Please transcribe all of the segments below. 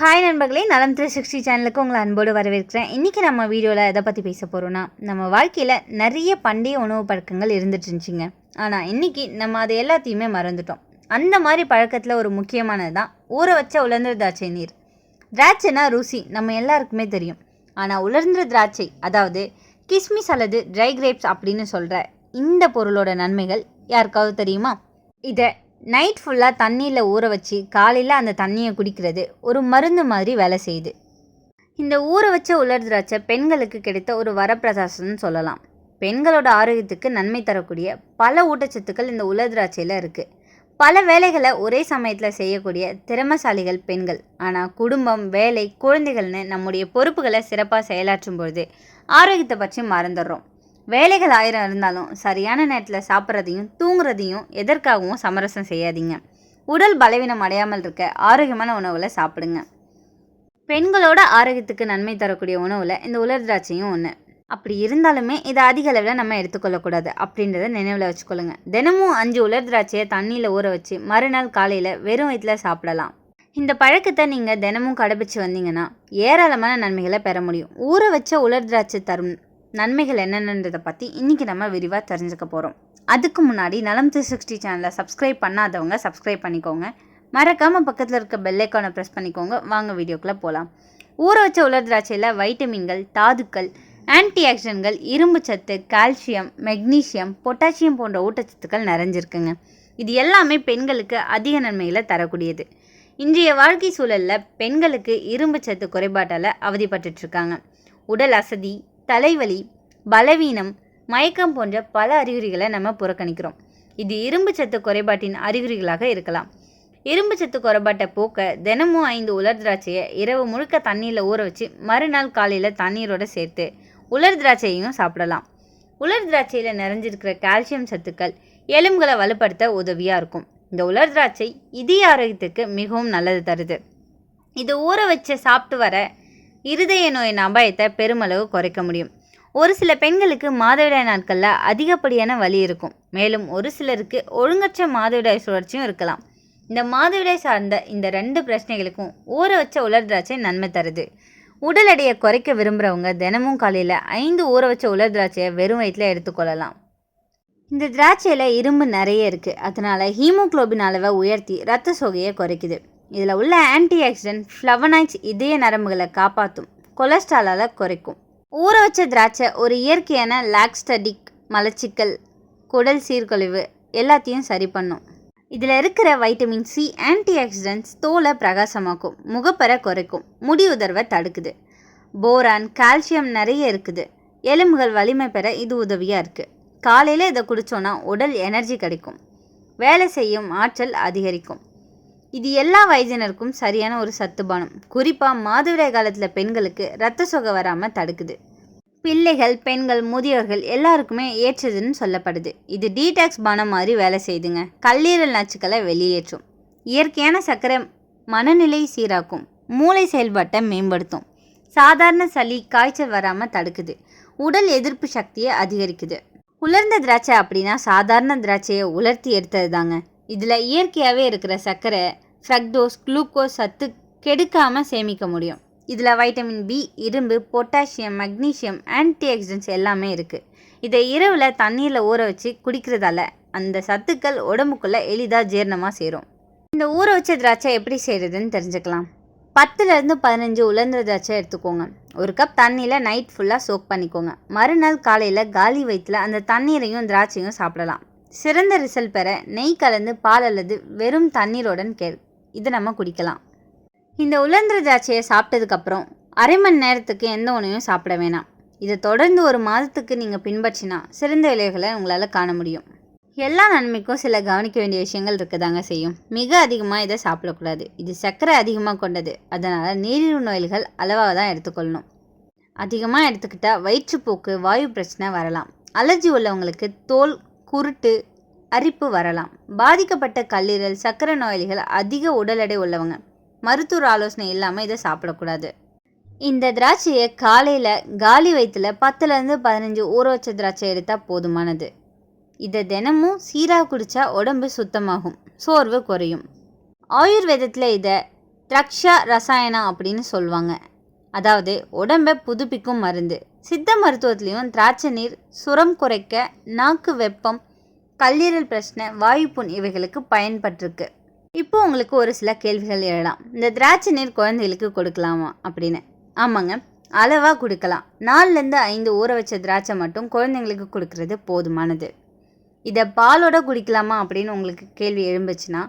Hi நண்பர்களே நலம் three sixty சேனலுக்கு உங்களை அன்போடு வரவேற்கிறேன். இன்றைக்கி நம்ம வீடியோவில் எதை பற்றி பேச போகிறோன்னா நம்ம வாழ்க்கையில் நிறைய பண்டைய உணவு பழக்கங்கள் இருந்துட்டு இருந்துச்சுங்க. ஆனால் இன்றைக்கி நம்ம அதை எல்லாத்தையுமே மறந்துட்டோம். அந்த மாதிரி பழக்கத்தில் ஒரு முக்கியமானது தான் ஊற வச்ச உலர்ந்த திராட்சை நீர். திராட்சைனா ருசி நம்ம எல்லாருக்குமே தெரியும். ஆனால் உலர்ந்த திராட்சை அதாவது கிஸ்மிஸ் அல்லது ட்ரை கிரேப்ஸ் அப்படின்னு சொல்கிற இந்த பொருளோட நன்மைகள் யாருக்காவது தெரியுமா? இதை நைட் ஃபுல்லாக தண்ணியில் ஊற வச்சு காலையில் அந்த தண்ணியை குடிக்கிறது ஒரு மருந்து மாதிரி வேலை செய்யுது. இந்த ஊற வச்ச உலர் திராட்சை பெண்களுக்கு கிடைத்த ஒரு வரப்பிரசாசம்னு சொல்லலாம். பெண்களோட ஆரோக்கியத்துக்கு நன்மை தரக்கூடிய பல ஊட்டச்சத்துக்கள் இந்த உலர் திராட்சையில் இருக்குது பல வேலைகளை ஒரே சமயத்தில் செய்யக்கூடிய திறமசாலிகள் பெண்கள். ஆனால் குடும்பம் வேலை குழந்தைகள்னு நம்முடைய பொறுப்புகளை சிறப்பாக செயலாற்றும் பொழுது ஆரோக்கியத்தை பற்றி மறந்துடுறோம். வேலைகள் ஆயிரம் இருந்தாலும் சரியான நேரத்தில் சாப்பிட்றதையும் தூங்குறதையும் எதற்காகவும் சமரசம் செய்யாதீங்க. உடல் பலவீனம் அடையாமல் இருக்க ஆரோக்கியமான உணவுகளை சாப்பிடுங்க. பெண்களோட ஆரோக்கியத்துக்கு நன்மை தரக்கூடிய உணவில் இந்த உலர் திராட்சையும் ஒன்று அப்படி இருந்தாலுமே இதை அதிக அளவில் நம்ம எடுத்துக்கொள்ளக்கூடாது அப்படின்றத நினைவில் வச்சுக்கொள்ளுங்க. தினமும் அஞ்சு உலர் திராட்சையை தண்ணியில் ஊற வச்சு மறுநாள் காலையில் வெறும் வயிற்றில் சாப்பிடலாம். இந்த பழக்கத்தை நீங்கள் தினமும் கடைபிடிச்சு வந்தீங்கன்னா ஏராளமான நன்மைகளை பெற முடியும். ஊற வச்ச உலர் திராட்சை தரும் நன்மைகள் என்னென்னன்றதை பற்றி இன்றைக்கி நம்ம விரிவாக தெரிஞ்சுக்க போகிறோம் அதுக்கு முன்னாடி நலம் த்ரீ சிக்ஸ்டி சேனலை சப்ஸ்கிரைப் பண்ணாதவங்க சப்ஸ்கிரைப் பண்ணிக்கோங்க. மறக்காமல் பக்கத்தில் இருக்க பெல்லைக்கானை ப்ரெஸ் பண்ணிக்கோங்க. வாங்க வீடியோக்குள்ளே போகலாம் ஊற வச்ச உலர் திராட்சையில் வைட்டமின்கள் தாதுக்கள் ஆன்டி ஆக்சிடென்ட்கள் இரும்பு சத்து கால்சியம் மெக்னீசியம் பொட்டாசியம் போன்ற ஊட்டச்சத்துக்கள் நிறைஞ்சிருக்குங்க. இது எல்லாமே பெண்களுக்கு அதிக நன்மைகளை தரக்கூடியது. இன்றைய வாழ்க்கை சூழலில் பெண்களுக்கு இரும்பு சத்து குறைபாட்டால் அவதிப்பட்டுட்டு இருக்காங்க. உடல் அசதி தலைவலி பலவீனம் மயக்கம் போன்ற பல அறிகுறிகளை நம்ம புறக்கணிக்கிறோம். இது இரும்பு சத்து குறைபாட்டின் அறிகுறிகளாக இருக்கலாம். இரும்பு சத்து குறைபாட்டை போக்க தினமும் ஐந்து உலர் திராட்சையை இரவு முழுக்க தண்ணியில் ஊற வச்சு மறுநாள் காலையில் தண்ணீரோட சேர்த்து உலர் திராட்சையையும் சாப்பிடலாம். உலர் திராட்சையில் நிறைஞ்சிருக்கிற கால்சியம் சத்துக்கள் எலும்புகளை வலுப்படுத்த உதவியாக இருக்கும். இந்த உலர் திராட்சை இதய ஆரோக்கியத்துக்கு மிகவும் நல்லது தருது. இதை ஊற வச்சு சாப்பிட்டு வர இருதய நோயின் அபாயத்தை பெருமளவு குறைக்க முடியும். ஒரு சில பெண்களுக்கு மாதவிடாய் நாட்களில் அதிகப்படியான வலி இருக்கும். மேலும் ஒரு சிலருக்கு ஒழுங்கற்ற மாதவிடாய் சுழற்சியும் இருக்கலாம். இந்த மாதவிடாய் சார்ந்த இந்த ரெண்டு பிரச்சனைகளுக்கும் ஊற வச்ச உலர் திராட்சை நன்மை தருது. உடல் எடையை குறைக்க விரும்புகிறவங்க தினமும் காலையில் ஐந்து ஊற வச்ச உலர் திராட்சையை வெறும் வயிற்றில் எடுத்துக்கொள்ளலாம் இந்த திராட்சையில் இரும்பு நிறைய இருக்குது அதனால் ஹீமோக்ளோபின் அளவை உயர்த்தி ரத்த சோகையை குறைக்குது. இதில் உள்ள ஆன்டி ஆக்சிடென்ட் ஃப்ளவனைட்ஸ் இதய நரம்புகளை காப்பாற்றும் கொலஸ்ட்ராலால் குறைக்கும். ஊற வச்ச திராட்சை ஒரு இயற்கையான லாக்ஸ்டடிக் மலச்சிக்கல் குடல் சீர்குலைவு எல்லாத்தையும் சரி பண்ணும். இதில் இருக்கிற வைட்டமின் சி ஆன்டி ஆக்சிடென்ட்ஸ் தோலை பிரகாசமாக்கும் முகப்பரை குறைக்கும் முடி உதர்வை தடுக்குது. போரான் கால்சியம் நிறைய இருக்குது. எலும்புகள் வலிமை பெற இது உதவியாக இருக்குது காலையில் இதை குடித்தோன்னா உடல் எனர்ஜி கிடைக்கும். வேலை செய்யும் ஆற்றல் அதிகரிக்கும். இது எல்லா வயதினருக்கும் சரியான ஒரு சத்துபானம் குறிப்பாக மாதவிடாய் காலத்தில் பெண்களுக்கு ரத்த சொகை வராமல் தடுக்குது. பிள்ளைகள் பெண்கள் முதியோர்கள் எல்லாருக்குமே ஏற்றதுன்னு சொல்லப்படுது. இது டீடாக்ஸ் பானம் மாதிரி வேலை செய்துங்க. கல்லீரல் நச்சுக்களை வெளியேற்றும். இயற்கையான சர்க்கரை மனநிலை சீராக்கும். மூளை செயல்பாட்டை மேம்படுத்தும். சாதாரண சளி காய்ச்சல் வராமல் தடுக்குது. உடல் எதிர்ப்பு சக்தியை அதிகரிக்குது. உலர்ந்த திராட்சை அப்படின்னா சாதாரண திராட்சையை உலர்த்தி எடுத்தது தாங்க இதில் இயற்கையாகவே இருக்கிற சர்க்கரை ஃப்ரக்டோஸ் குளுக்கோஸ் சத்து கெடுக்காமல் சேமிக்க முடியும். இதில் வைட்டமின் பி இரும்பு பொட்டாசியம் மக்னீஷியம் ஆன்டி ஆக்சிடென்ட்ஸ் எல்லாமே இருக்குது இதை இரவில் தண்ணீரில் ஊற வச்சு குடிக்கிறதால அந்த சத்துக்கள் உடம்புக்குள்ளே எளிதாக ஜீரணமாக சேரும். இந்த ஊற வச்ச திராட்சை எப்படி செய்கிறதுன்னு தெரிஞ்சுக்கலாம். பத்துலேருந்து பதினஞ்சு உலர்ந்த திராட்சை எடுத்துக்கோங்க. ஒரு கப் தண்ணியில் நைட் ஃபுல்லாக சோக் பண்ணிக்கோங்க. மறுநாள் காலையில் காலி வயிற்றில் அந்த தண்ணீரையும் திராட்சையும் சாப்பிடலாம். சிறந்த ரிசல்ட் பெற நெய் கலந்து பால் அல்லது வெறும் தண்ணீருடன் கே இதை நம்ம குடிக்கலாம். இந்த உலர்ந்த திராட்சையை சாப்பிட்டதுக்கப்புறம் அரை மணி நேரத்துக்கு எந்த உணவையும் சாப்பிட வேணாம். இதை தொடர்ந்து ஒரு மாதத்துக்கு நீங்கள் பின்பற்றினா சிறந்த விளைவுகளை உங்களால் காண முடியும். எல்லா நன்மைக்கும் சில கவனிக்க வேண்டிய விஷயங்கள் இருக்கதாங்க செய்யும். மிக அதிகமாக இதை சாப்பிடக்கூடாது. இது சர்க்கரை அதிகமாக கொண்டது. அதனால் நீரிழிவு நோய்கள் அளவாக தான் எடுத்துக்கொள்ளணும். அதிகமாக எடுத்துக்கிட்டால் வயிற்றுப்போக்கு வாயு பிரச்சனை வரலாம். அலர்ஜி உள்ளவங்களுக்கு தோல் குருட்டு அரிப்பு வரலாம். பாதிக்கப்பட்ட கல்லீரல் சர்க்கரை நோயாளிகள் அதிக உடல் எடை உள்ளவங்க. மருத்துவர் ஆலோசனை இல்லாமல் இதை சாப்பிடக்கூடாது. இந்த திராட்சையை காலையில் காலி வயிற்றில் பத்துலேருந்து பதினஞ்சு ஊற வச்ச திராட்சை எடுத்தால் போதுமானது. இதை தினமும் சீராக குடித்தா உடம்பு சுத்தமாகும் சோர்வு குறையும். ஆயுர்வேதத்தில் இதை திராட்சா ரசாயனம் அப்படின்னு சொல்லுவாங்க. அதாவது உடம்பை புதுப்பிக்கும் மருந்து. சித்த மருத்துவத்துலேயும் திராட்சை நீர் சுரம் குறைக்க நாக்கு வெப்பம் கல்லீரல் பிரச்சனை வாயு புண் இவைகளுக்கு பயன்பட்டிருக்கு. இப்போ உங்களுக்கு ஒரு சில கேள்விகள் எழலாம். இந்த திராட்சை நீர் குழந்தைகளுக்கு கொடுக்கலாமா அப்படின்னு. ஆமாங்க அளவாக கொடுக்கலாம். நாலுலேருந்து ஐந்து ஊற வச்ச திராட்சை மட்டும் குழந்தைங்களுக்கு கொடுக்கறது போதுமானது. இதை பாலோட குடிக்கலாமா அப்படின்னு உங்களுக்கு கேள்வி எழும்புச்சுன்னா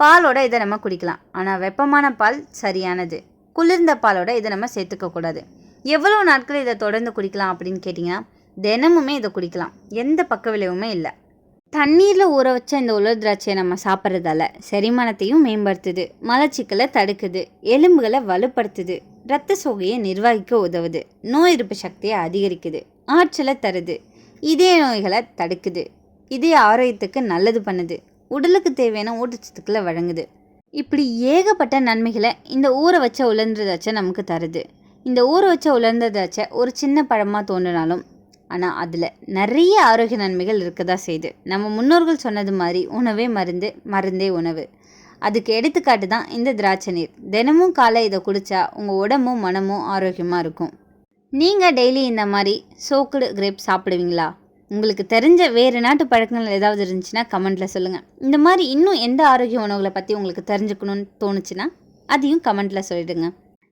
பாலோட இதை நம்ம குடிக்கலாம். ஆனால் வெப்பமான பால் சரியானது. குளிர்ந்த பாலோட இதை நம்ம சேர்த்துக்க கூடாது எவ்வளோ நாட்கள் இதை தொடர்ந்து குடிக்கலாம் அப்படின்னு கேட்டிங்கன்னா தினமுமே இதை குடிக்கலாம். எந்த பக்க விளைவுமே இல்லை. தண்ணீரில் ஊற வச்ச இந்த உலர் திராட்சையை நம்ம சாப்பிட்றதால செரிமானத்தையும் மேம்படுத்துது மலச்சிக்கலை தடுக்குது எலும்புகளை வலுப்படுத்துது இரத்த சோகையை நிர்வகிக்க உதவுது நோய் எதிர்ப்பு சக்தியை அதிகரிக்குது ஆற்றலை தருது இதய நோய்களை தடுக்குது இதய ஆரோக்கியத்துக்கு நல்லது பண்ணுது உடலுக்கு தேவையான ஊட்டச்சத்துக்களை வழங்குது. இப்படி ஏகப்பட்ட நன்மைகளை இந்த ஊற வச்ச உலர்ந்து திராட்சை நமக்கு தருது. இந்த ஊற வச்ச உலர்ந்த திராட்சை ஒரு சின்ன பழமாக தோன்றினாலும் ஆனால் அதில் நிறைய ஆரோக்கிய நன்மைகள் இருக்கதா செய்யுது நம்ம முன்னோர்கள் சொன்னது மாதிரி உணவே மருந்து மருந்தே உணவு. அதுக்கு எடுத்துக்காட்டு தான் இந்த திராட்சை நீர். தினமும் காலை இதை குடித்தா உங்கள் உடம்பும் மனமும் ஆரோக்கியமாக இருக்கும். நீங்கள் டெய்லி இந்த மாதிரி சோக்குடு கிரேப் சாப்பிடுவீங்களா? உங்களுக்கு தெரிஞ்ச வேறு நாட்டு பழக்கங்கள் ஏதாவது இருந்துச்சுன்னா கமெண்ட்டில் சொல்லுங்கள் இந்த மாதிரி இன்னும் எந்த ஆரோக்கிய உணவுகளை பற்றி உங்களுக்கு தெரிஞ்சுக்கணும்னு தோணுச்சுன்னா அதையும் கமெண்ட்டில் சொல்லிடுங்க.